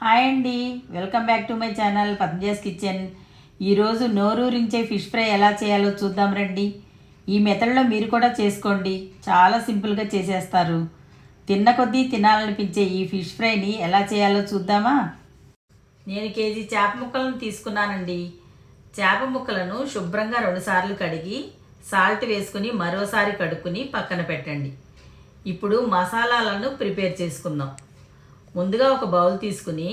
Hi అండి. Welcome back to my channel Padmaja's kitchen. ఈరోజు నోరూరించే ఫిష్ ఫ్రై ఎలా చేయాలో చూద్దాం రండి. ఈ మెథడ్లో మీరు కూడా చేసుకోండి. చాలా సింపుల్గా చేసేస్తారు. తిన్న కొద్దీ తినాలనిపించే ఈ ఫిష్ ఫ్రైని ఎలా చేయాలో చూద్దామా? నేను కేజీ చేప ముక్కలను తీసుకున్నానండి. చేప ముక్కలను శుభ్రంగా రెండుసార్లు కడిగి సాల్ట్ వేసుకుని మరోసారి కడుక్కుని పక్కన పెట్టండి. ఇప్పుడు మసాలాలను ప్రిపేర్ చేసుకుందాం. ముందుగా ఒక బౌల్ తీసుకుని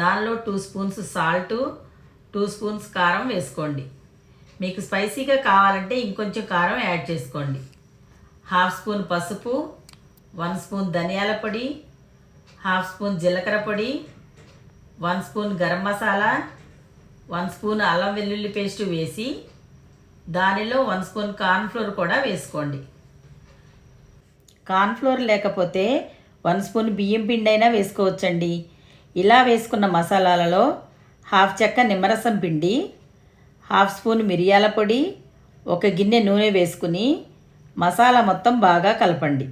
దానిలో two spoons salt two spoons కారం వేసుకోండి. మీకు స్పైసీగా కావాలంటే ఇంకొంచెం కారం యాడ్ చేసుకోండి. హాఫ్ స్పూన్ పసుపు వన్ స్పూన్ ధనియాల పొడి హాఫ్ స్పూన్ జీలకర్ర పొడి one spoon garam masala one spoon అల్లం వెల్లుల్లి పేస్ట్ వేసి దానిలో వన్ స్పూన్ కార్న్ఫ్లోర్ కూడా వేసుకోండి. కార్న్ఫ్లోర్ లేకపోతే వన్ స్పూన్ బియ్యం పిండి అయినా వేసుకోవచ్చండి. ఇలా వేసుకున్న మసాలాలలో హాఫ్ చెక్క నిమ్మరసం పిండి హాఫ్ స్పూన్ మిరియాల పొడి ఒక గిన్నె నూనె వేసుకుని మసాలా మొత్తం బాగా కలపండి.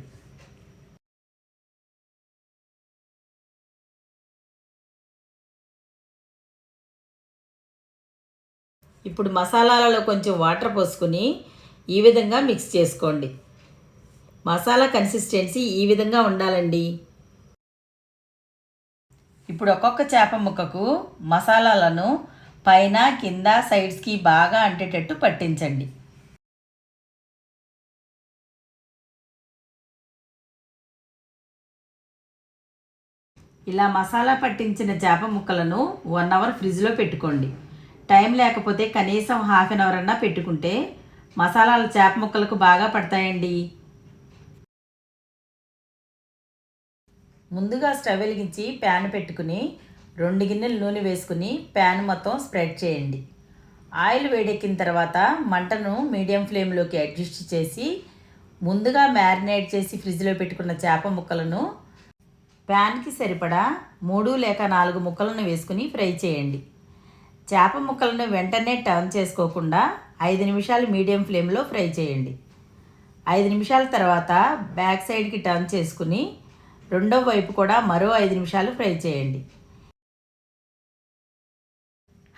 ఇప్పుడు మసాలాలలో కొంచెం వాటర్ పోసుకుని ఈ విధంగా మిక్స్ చేసుకోండి. మసాలా కన్సిస్టెన్సీ ఈ విధంగా ఉండాలండి. ఇప్పుడు ఒక్కొక్క చేప ముక్కకు మసాలాలను పైన కింద సైడ్స్కి బాగా అంటేటట్టు పట్టించండి. ఇలా మసాలా పట్టించిన చేప ముక్కలను వన్ అవర్ ఫ్రిడ్జ్లో పెట్టుకోండి. టైం లేకపోతే కనీసం హాఫ్ అన్ అవర్ అన్నా పెట్టుకుంటే మసాలాలు చేప ముక్కలకు బాగా పడతాయండి. ముందుగా స్టవ్ వెలిగించి ప్యాన్ పెట్టుకుని రెండు గిన్నెలు నూనె వేసుకుని ప్యాన్ మొత్తం స్ప్రెడ్ చేయండి. ఆయిల్ వేడెక్కిన తర్వాత మంటను మీడియం ఫ్లేమ్లోకి అడ్జస్ట్ చేసి ముందుగా మ్యారినేట్ చేసి ఫ్రిడ్జ్లో పెట్టుకున్న చేప ముక్కలను ప్యాన్కి సరిపడా మూడు లేక నాలుగు ముక్కలను వేసుకుని ఫ్రై చేయండి. చేప ముక్కలను వెంటనే టర్న్ చేసుకోకుండా ఐదు నిమిషాలు మీడియం ఫ్లేమ్లో ఫ్రై చేయండి. ఐదు నిమిషాల తర్వాత బ్యాక్ సైడ్కి టర్న్ చేసుకుని రెండో వైపు కూడా మరో ఐదు నిమిషాలు ఫ్రై చేయండి.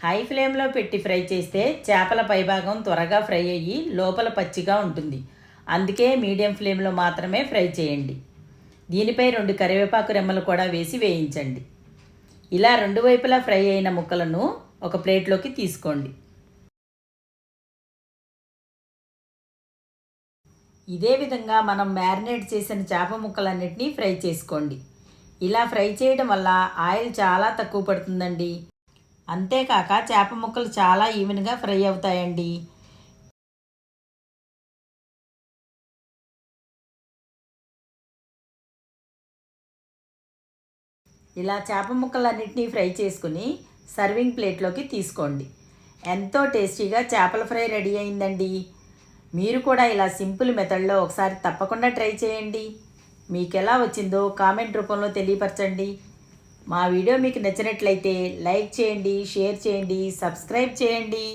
హై ఫ్లేమ్లో పెట్టి ఫ్రై చేస్తే చేపల పైభాగం త్వరగా ఫ్రై అయ్యి లోపల పచ్చిగా ఉంటుంది. అందుకే మీడియం ఫ్లేమ్లో మాత్రమే ఫ్రై చేయండి. దీనిపై రెండు కరివేపాకు రెమ్మలు కూడా వేసి వేయించండి. ఇలా రెండు వైపులా ఫ్రై అయిన ముక్కలను ఒక ప్లేట్లోకి తీసుకోండి. ఇదే విధంగా మనం మ్యారినేట్ చేసిన చేప ముక్కలన్నిటినీ ఫ్రై చేసుకోండి. ఇలా ఫ్రై చేయడం వల్ల ఆయిల్ చాలా తక్కువ పడుతుందండి. అంతేకాక చేప ముక్కలు చాలా ఈవెన్గా ఫ్రై అవుతాయండి. ఇలా చేప ముక్కలన్నిటినీ ఫ్రై చేసుకుని సర్వింగ్ ప్లేట్లోకి తీసుకోండి. ఎంతో టేస్టీగా చేపల ఫ్రై రెడీ అయిందండి. మీరు కూడా ఇలా సింపుల్ మెథడ్లో ఒకసారి తప్పకుండా ట్రై చేయండి. మీకు ఎలా వచ్చిందో కామెంట్ రూపంలో తెలియపరచండి. మా వీడియో మీకు నచ్చినట్లయితే లైక్ చేయండి షేర్ చేయండి సబ్స్క్రైబ్ చేయండి.